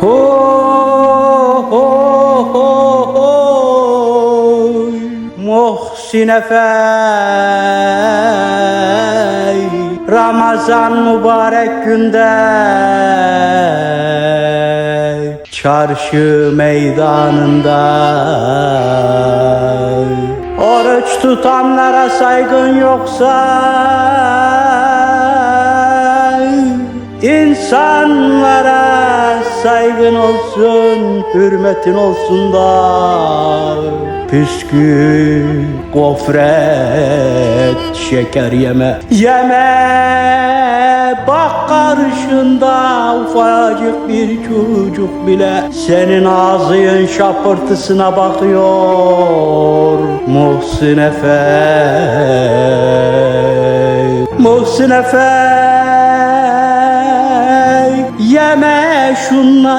Ho ho ho ho. Muhsin Efey Ramazan mübarek günde Çarşı meydanında Oruç tutanlara saygın yoksa İnsanlara saygın olsun, hürmetin olsun da. Püskü, gofret, şeker yeme. Yeme, bak karşında ufacık bir çocuk bile. Senin ağzının şapırtısına bakıyor Muhsin Efe Muhsin Efe Yeme সুনার